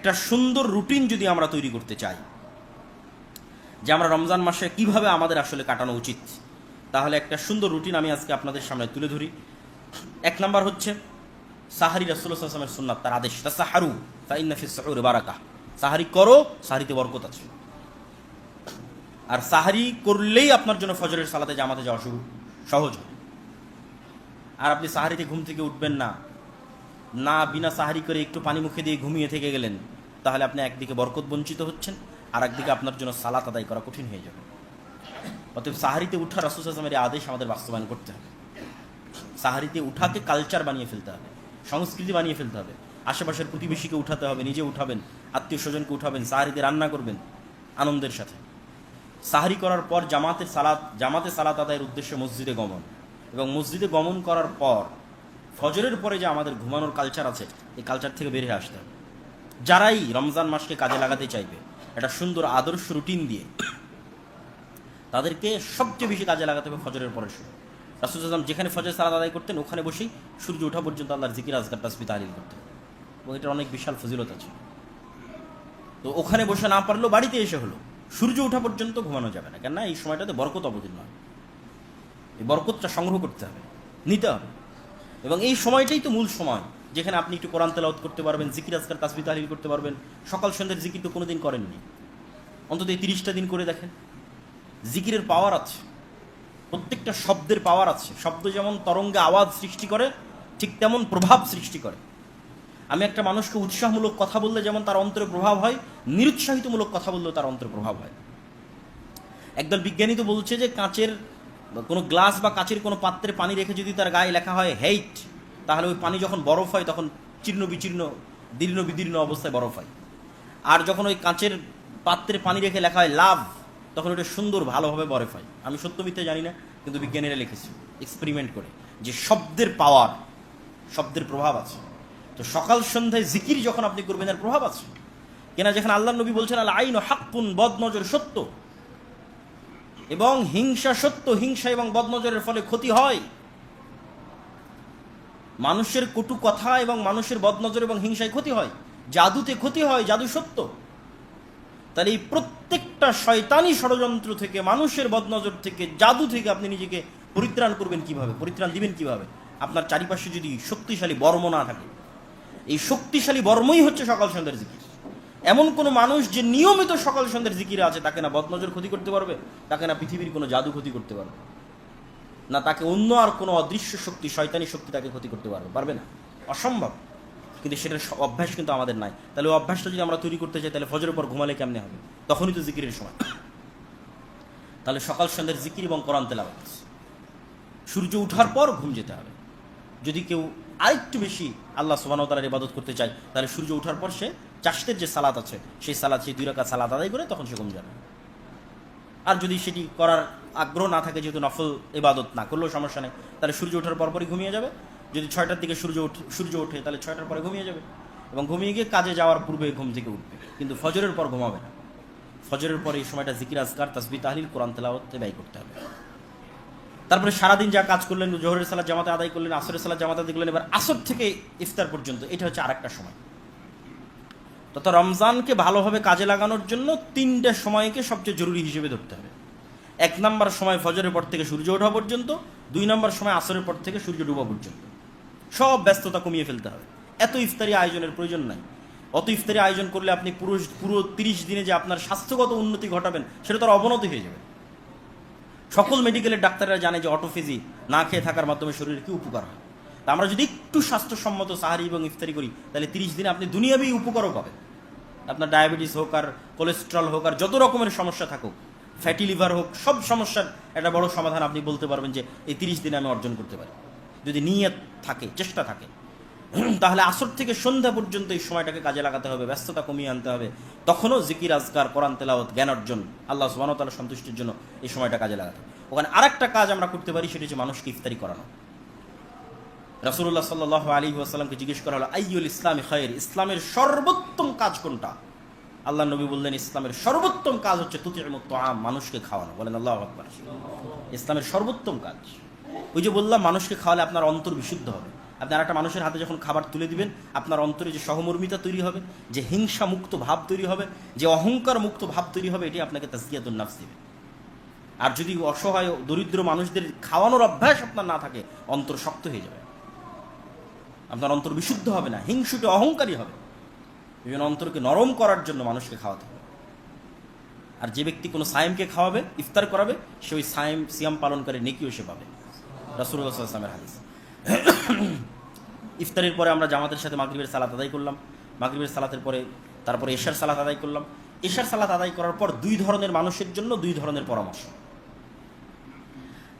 একটা সুন্দর রুটিন যদি আমরা তৈরি করতে চাই, যে আমরা রমজান মাসে কীভাবে আমাদের আসলে কাটানো উচিত, তাহলে একটা সুন্দর রুটিন আমি আজকে আপনাদের সামনে তুলে ধরি। এক নাম্বার হচ্ছে, সাহারি রাসুল্লাহামের সুন্নাত, তার আদেশ তা সাহারু বারাকা সাহারি করো, সাহারিতে বরকত আছে। আর সাহারি করলেই আপনার জন্য ফজরের সালাতে জামাতে যাওয়া শুরু, সহজ আর আপনি সাহারিতে ঘুম থেকে উঠবেন না না বিনা সাহারি করে একটু পানি মুখে দিয়ে ঘুমিয়ে থেকে গেলেন তাহলে আপনি একদিকে বরকত বঞ্চিত হচ্ছেন আর একদিকে আপনার জন্য সালাত আদায় করা কঠিন হয়ে যাবে। অতএব সাহারিতে উঠা রাসুল আসলামের আদেশ আমাদের বাস্তবায়ন করতে হবে। সাহারিতে উঠাকে কালচার বানিয়ে ফেলতে হবে, সংস্কৃতি বানিয়ে ফেলতে হবে। আশেপাশের প্রতিবেশীকে উঠাতে হবে, নিজে উঠাবেন আত্মীয় স্বজনকে উঠাবেন, সাহারিতে রান্না করবেন আনন্দের সাথে। সাহারি করার পর জামাতের সালাত, জামাতে সালাত আদায়ের উদ্দেশ্যে মসজিদে গমন এবং মসজিদে গমন করার পর ফজরের পরে যে আমাদের ঘুমানোর কালচার আছে, এই কালচার থেকে বেরিয়ে আসতে হবে। যারাই রমজান মাসকে কাজে লাগাতে চাইবে, একটা সুন্দর আদর্শ রুটিন দিয়ে তাদেরকে সবচেয়ে বেশি কাজে লাগাতে হবে ফজরের পরে শুরু রাসুল আসলাম যেখানে ফজর সালাদ আদায় করতেন, ওখানে বসেই সূর্য ওঠা পর্যন্ত আল্লাহর জিকির আজগার তাসবি তাহলিল করতেন। এবং এটার অনেক বিশাল ফজিলত আছে। তো ওখানে বসে না পারলেও বাড়িতে এসে হলো। সূর্য ওঠা পর্যন্ত ঘুমানো যাবে না। কেননা এই সময়টাতে বরকত অবতীর্ণ হয়। এই বরকতটা সংগ্রহ করতে হবে, নিতে হবে। এবং এই সময়টাই তো মূল সময়। যেখানে আপনি একটু কোরআন তেলাওত করতে পারবেন, জিকির, আজকার তাসবি তাহলিল করতে পারবেন। সকাল সন্ধ্যের জিকির তো কোনোদিন করেননি। অন্তত এই তিরিশটা দিন করে দেখেন। জিকিরের পাওয়ার আছে। প্রত্যেকটা শব্দের পাওয়ার আছে। শব্দ যেমন তরঙ্গে আওয়াজ সৃষ্টি করে, ঠিক তেমন প্রভাব সৃষ্টি করে। আমি একটা মানুষকে উৎসাহমূলক কথা বললে যেমন তার অন্তরে প্রভাব হয়, নিরুৎসাহিতমূলক কথা বললেও তার অন্তরে প্রভাব হয়। একদল বিজ্ঞানী তো বলছে যে কাঁচের কোনো গ্লাস বা কাঁচের কোনো পাত্রে পানি রেখে যদি তার গায়ে লেখা হয় হেইট তাহলে ওই পানি যখন বরফ হয়, তখন চীর্ণ বিচীর্ণ দীর্ণ বিদীর্ণ অবস্থায় বরফ হয়। আর যখন ওই কাঁচের পাত্রে পানি রেখে লেখা হয় লাভ, তখন ওটা সুন্দর ভালোভাবে বরফ হয়। আমি সত্য মিথ্যে জানি না, কিন্তু বিজ্ঞানীরা লিখেছে এক্সপেরিমেন্ট করে যে শব্দের পাওয়ার শব্দের প্রভাব আছে। তো সকাল সন্ধ্যায় জিকির যখন আপনি করবেন এর প্রভাব আছে। কেনা যেখানে আল্লাহ নবী বলছেন, আল আইন হাক্কুন বদ নজর সত্য। এবং হিংসা সত্য, হিংসা এবং বদনজরের ফলে ক্ষতি হয়। মানুষের কটু কথা এবং মানুষের বদনজর এবং হিংসায় ক্ষতি হয়। জাদুতে ক্ষতি হয়, জাদু সত্য। তাহলে এই প্রত্যেকটা শয়তানি ষড়যন্ত্র থেকে, মানুষের বদনজর থেকে, জাদু থেকে আপনি নিজেকে পরিত্রাণ করবেন কীভাবে? পরিত্রাণ দিবেন কীভাবে? আপনার চারিপাশে যদি শক্তিশালী বর্ম না থাকে। এই শক্তিশালী বর্মই হচ্ছে সকাল সন্ধ্যার জিকির। এমন কোনো মানুষ যে নিয়মিত সকাল সন্ধ্যার জিকিরে আছে, তাকে না বদনজর ক্ষতি করতে পারবে? তাকে না পৃথিবীর কোনো জাদু ক্ষতি করতে পারবে? না তাকে অন্য আর কোনো অদৃশ্য শক্তি, শয়তানি শক্তি তাকে ক্ষতি করতে পারবে পারবে না। অসম্ভব। কিন্তু সেটার অভ্যাস কিন্তু আমাদের নাই। তাহলে অভ্যাসটা যদি আমরা তৈরি করতে চাই, তাহলে ফজরের পর ঘুমালে কেমনে হবে? তখনই তো জিকিরের সময়। তাহলে সকাল সন্ধ্যার জিকির এবং কোরআন তেলাওয়াত। সূর্য উঠার পর ঘুম যেতে হবে। যদি কেউ আরেকটু বেশি আল্লাহ সুবাহ তালার ইবাদত করতে চায়, তাহলে সূর্য উঠার পর সে চাষতের যে সালাত আছে, সেই সালাদ সেই দুই রাখা সালাদ আদায় করে তখন সে ঘুম যাবে। আর যদি সেটি করার আগ্রহ না থাকে, যেহেতু নফল ইবাদত না করলেও সমস্যা নেই, তাহলে সূর্য ওঠার পরপরই ঘুমিয়ে যাবে। যদি ছয়টার দিকে সূর্য ওঠে সূর্য ওঠে, তাহলে ছয়টার পরে ঘুমিয়ে যাবে। এবং ঘুমিয়ে গিয়ে কাজে যাওয়ার পূর্বে ঘুম থেকে উঠবে। কিন্তু ফজরের পর ঘুমাবে না। ফজরের পরে এই সময়টা জিকির, আজকার, তাসবি, তাহলিল, কোরআন তেলাওয়াতে ব্যয় করতে হবে। তারপরে সারাদিন যা কাজ করলেন, জোহরের সালাদ জামাতে আদায় করলেন, আসরের সালাদ জামাতে আদায় করলেন, এবার আসর থেকে ইফতার পর্যন্ত, এটা হচ্ছে আরেকটা সময়। তত রমজানকে ভালোভাবে কাজে লাগানোর জন্য তিনটে সময়কে সবচেয়ে জরুরি হিসেবে ধরতে হবে। এক নম্বর সময় ফজরের পর থেকে সূর্য ওঠা পর্যন্ত, দুই নম্বর সময় আসরের পর থেকে সূর্য ডুবা পর্যন্ত। সব ব্যস্ততা কমিয়ে ফেলতে হবে। এত ইফতারি আয়োজনের প্রয়োজন নাই। অত ইফতারি আয়োজন করলে আপনি পুরো পুরো তিরিশ দিনে যে আপনার স্বাস্থ্যগত উন্নতি ঘটাবেন, সেটা তার অবনতি হয়ে যাবে। সকল মেডিকেলের ডাক্তাররা জানে যে অটোফিজি না খেয়ে থাকার মাধ্যমে শরীরের কি উপকার হয়। তা আমরা যদি একটু স্বাস্থ্যসম্মত সাহারি এবং ইফতারি করি, তাহলে তিরিশ দিনে আপনি দুনিয়াবি উপকারও পাবেন। আপনার ডায়াবেটিস হোক আর কোলেস্ট্রল হোক আর যত রকমের সমস্যা থাকুক ফ্যাটি লিভার হোক, সব সমস্যার একটা বড় সমাধান আপনি বলতে পারবেন যে এই তিরিশ দিনে আমি অর্জন করতে পারি। যদি নিয়ত থাকে, চেষ্টা থাকে, তাহলে আসর থেকে সন্ধ্যা পর্যন্ত এই সময়টাকে কাজে লাগাতে হবে, ব্যস্ততা কমিয়ে আনতে হবে। তখনও জিকির, আজকার, কোরআন, তেলাওয়াত, জ্ঞান অর্জন, আল্লাহ সুবাহ সন্তুষ্টির জন্য এই সময়টা কাজে লাগাতে হবে। ওখানে আরেকটা কাজ আমরা করতে পারি, সেটা হচ্ছে মানুষকে ইফতারি করানো। রাসুল্লাহ সাল্লাহ আলী আসালামকে জিজ্ঞেস করা হলো, আইয়ুল ইসলামী খয়ের? ইসলামের সর্বোত্তম কাজ কোনটা? আল্লাহ নবী বললেন, ইসলামের সর্বোত্তম কাজ হচ্ছে তুতির মতো আম মানুষকে খাওয়ানো। বলেন, আল্লাহ আকবর। ইসলামের সর্বোত্তম কাজ। ওই যে বললাম, মানুষকে খাওয়ালে আপনার অন্তর বিশুদ্ধ হবে। আপনি আর একটা মানুষের হাতে যখন খাবার তুলে দিবেন, আপনার অন্তরে যে সহমর্মিতা তৈরি হবে, যে হিংসা মুক্ত ভাব তৈরি হবে, যে অহংকার মুক্ত ভাব তৈরি হবে এটি আপনাকে তাজকিয়াতুন নাফস দিবে। আর যদি অসহায়, দরিদ্র মানুষদের খাওয়ানোর অভ্যাস আপনার না থাকে, অন্তর শক্ত হয়ে যাবে। আপনার অন্তর বিশুদ্ধ হবে না, হিংসুটে অহংকারী হবে। বিভিন্ন অন্তরকে নরম করার জন্য মানুষকে খাওয়াতে হবে। আর যে ব্যক্তি কোনো সায়েমকে খাওয়াবে, ইফতার করাবে, সে ওই সায়েম, সিয়াম পালন করে নেকিও সে পাবে। রাসুলামের হাদিস। ইফতারের পরে আমরা জামাতের সাথে মাগরিবের সালাত আদায় করলাম। মাগরিবের সালাতের পরে, তারপরে এশার সালাত আদায় করলাম। এশার সালাত আদায় করার পর দুই ধরনের মানুষের জন্য দুই ধরনের পরামর্শ।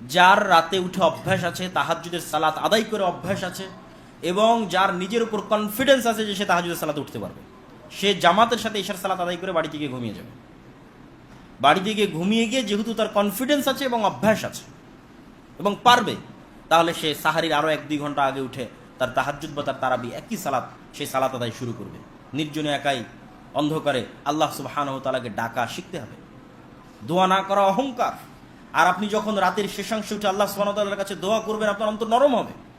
যার রাতে উঠে অভ্যাস আছে তাহাজুদের সালাত আদায় করে অভ্যাস আছে এবং যার নিজের উপর কনফিডেন্স আছে যে সে তাহাজুদের সালাতে উঠতে পারবে। সে জামাতের সাথে ঈশার সালাত আদায় করে বাড়িতে গিয়ে ঘুমিয়ে যাবে। বাড়িতে গিয়ে ঘুমিয়ে গিয়ে যেহেতু তার কনফিডেন্স আছে এবং অভ্যাস আছে এবং পারবে, তাহলে সে সাহারির আরও এক দুই ঘণ্টা আগে উঠে তার তাহাজুদ বা তার তারাবি একই সালাত সেই সালাত আদায় শুরু করবে। নির্জনে একাই অন্ধকারে আল্লাহ সুবাহানহ তালাকে ডাকা শিখতে হবে। দোয়া না করা অহংকার। আর আপনি যখন রাতের শেষাংশে উঠে আল্লাহ সুবাহতাল্লার কাছে দোয়া করবেন, আপনার অন্তর নরম হবে।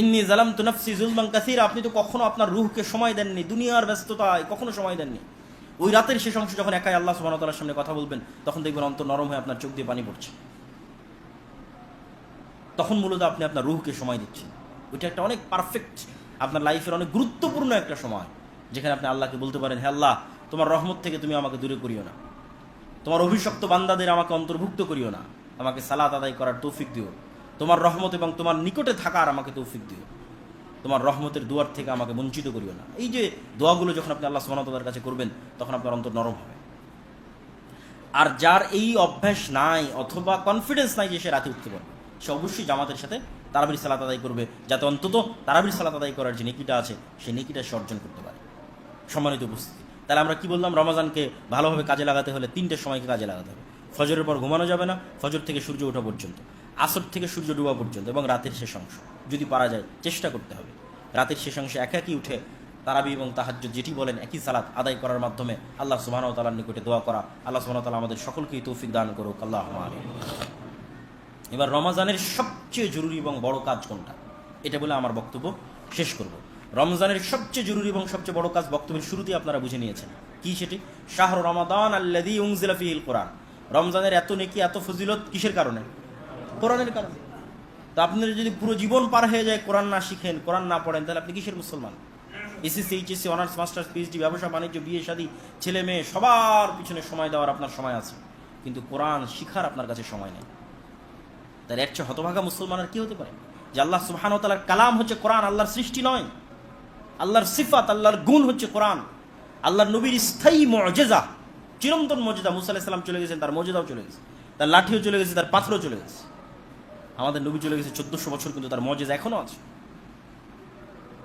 ইন্নি জালাম তু নফসি জুলমান কাসির, আপনি তো কখনো আপনার রুহকে সময় দেননি, দুনিয়ার ব্যস্ততায় কখনো সময় দেননি। ওই রাতের শেষ অংশ যখন একাই আল্লাহ সুবাহতাল্লার সামনে কথা বলবেন, তখন দেখবেন অন্তর নরম হয়ে আপনার চোখ দিয়ে পানি পড়ছে। তখন মূলত আপনি আপনার রুহকে সময় দিচ্ছেন। ওইটা একটা অনেক পারফেক্ট আপনার লাইফের অনেক গুরুত্বপূর্ণ একটা সময়, যেখানে আপনি আল্লাহকে বলতে পারেন, হে আল্লাহ, তোমার রহমত থেকে তুমি আমাকে দূরে করিও না। তোমার অভিশপ্ত বান্দাদের আমাকে অন্তর্ভুক্ত করিও না। আমাকে সালাত আদায় করার তৌফিক দিও। তোমার রহমত এবং তোমার নিকটে থাকার আমাকে তৌফিক দিও। তোমার রহমতের দুয়ার থেকে আমাকে বঞ্চিত করিও না। এই যে দোয়াগুলো যখন আপনি আল্লাহ সুবাহতার কাছে করবেন, তখন আপনার অন্তর নরম হবে। আর যার এই অভ্যাস নাই অথবা কনফিডেন্স নাই যে সে রাতে উঠতে পারবে, সে অবশ্যই জামাতের সাথে তারাবির সালাত আদায় করবে, যাতে অন্তত তারাবির সালাত আদায় করার যে নেকিটা আছে সেই নেকিটা সে অর্জন করতে পারে। সম্মানিত উপস্থিতি। তাহলে আমরা কি বললাম? রমাজানকে ভালোভাবে কাজে লাগাতে হলে তিনটে সময়কে কাজে লাগাতে হবে। ফজরের পর ঘুমানো যাবে না, ফজর থেকে সূর্য ওঠা পর্যন্ত। আসর থেকে সূর্য ডুবা পর্যন্ত এবং রাতের শেষ অংশ, যদি পারা যায়, চেষ্টা করতে হবে। রাতের শেষ অংশে একাকি উঠে তারাবি এবং তাহাজ্য যেটি বলেন একই সালাত আদায় করার মাধ্যমে আল্লাহ সুবাহ তালার নিকটে দোয়া করা। আল্লাহ সুবাহ তালা আমাদের সকলকেই তৌফিক দান করুক। আল্লাহ। এবার রমাজানের সবচেয়ে জরুরি এবং বড় কাজ কোনটা? এটা বলে আমার বক্তব্য শেষ করব। রমজানের সবচেয়ে জরুরি এবং সবচেয়ে বড় কাজ বক্তব্যের শুরুতেই আপনারা বুঝে নিয়েছেন। কি সেটি? শাহর রমাদান আল্লাদি ফিহিল কোরআন। রমজানের এত নেকি, এত ফজিলত কিসের কারণে? কোরআনের কারণে। তো আপনার যদি পুরো জীবন পার হয়ে যায় কোরআন না শিখেন, কোরআন না পড়েন, তাহলে আপনি কিসের মুসলমান? SSC, HSC, honours, masters, PhD, ব্যবসা, বাণিজ্য, বিয়ে, শাদী, ছেলে মেয়ে, সবার পিছনে সময় দেওয়ার আপনার সময় আছে। কিন্তু কোরআন শিখার আপনার কাছে সময় নেই। তার এর চেয়ে হতভাগা মুসলমান আর কি হতে পারে? যে আল্লাহ সুবহান তালার কালাম হচ্ছে কোরআন, আল্লাহর সৃষ্টি নয়। আল্লাহর সিফাত, আল্লাহর গুণ হচ্ছে কোরআন। আল্লাহর নবীর স্থায়ী মজেজা চিরন্তন মজেদা মুসা আলাইসাল্লাম চলে গেছেন, তার মজেদাও চলে গেছে। তার লাঠিও চলে গেছে, তার পাথরও চলে গেছে। আমাদের নবী চলে গেছে চোদ্দশো বছর কিন্তু তার মজেজা এখনও আছে।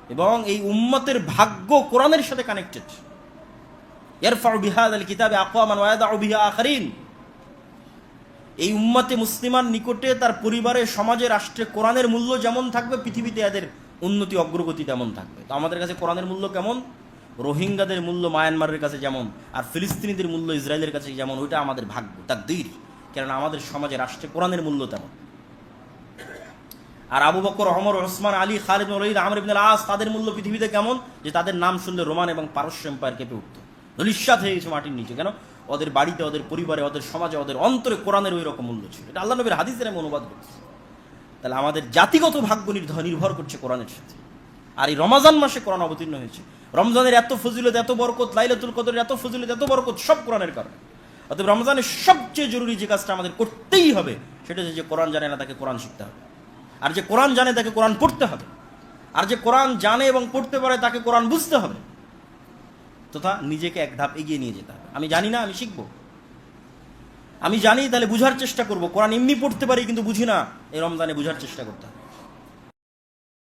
এবং এই উম্মতের ভাগ্য কোরআনের সাথে কানেক্টেড ইয়ারফাউ বিহাদ আল কিতাবে আকওয়ামান ওয়াদাউ বিহা আখারিন। এই উম্মতে মুসলিমান নিকটে তার পরিবারে, সমাজে, রাষ্ট্রে কোরআনের মূল্য যেমন থাকবে, পৃথিবীতে এদের উন্নতি, অগ্রগতি তেমন থাকবে। তো আমাদের কাছে কোরআনের মূল্য কেমন? রোহিঙ্গাদের মূল্য মায়ানমারের কাছে যেমন, আর ফিলিস্তিনিদের মূল্য ইসরায়েলের কাছে যেমন, ওইটা আমাদের ভাগ্য, তার দীর। কেননা আমাদের সমাজে, রাষ্ট্রে কোরআনের মূল্য তেমন। আর আবু বকর অমর ওসমান, আলী, খালিদ ওলিদ আমর ইবনুল আস তাদের মূল্য পৃথিবীতে কেমন? যে তাদের নাম শুনলে রোমান এবং পারস্য এম্পায়ার কেঁপে উঠত। নিঃস্বাদ হয়ে গেছে মাটির নিচে। কেন? ওদের বাড়িতে, ওদের পরিবারে, ওদের সমাজে, ওদের অন্তরে কোরআনের ওই রকম মূল্য ছিল। এটা আল্লাহ নবীর হাদিসের আমি অনুবাদ করছি। তাহলে আমাদের জাতিগত ভাগ্য নির্ভর করছে কোরআনের সাথে। আর এই রমাজান মাসে কোরআন অবতীর্ণ হয়েছে। রমজানের এত ফজিলত, এত বরকত, লাইলাতুল কদরের এত ফজিলত, এত বরকত, সব কোরআনের কারণে। অতএব রমজানের সবচেয়ে জরুরি যে কাজটা আমাদের করতেই হবে, সেটা যে কোরআন জানে না, তাকে কোরআন শিখতে হবে। আর যে কোরআন জানে তাকে কোরআন পড়তে হবে। আর যে কোরআন জানে এবং পড়তে পারে তাকে কোরআন বুঝতে হবে। তথা নিজেকে এক ধাপ এগিয়ে নিয়ে যেতে হবে। আমি জানি না, আমি শিখব। আমি জানি, তাহলে বুঝার চেষ্টা করব। কোরআন এমনি পড়তে পারি কিন্তু বুঝি না, এই রমজানে বুঝার চেষ্টা করতে হবে।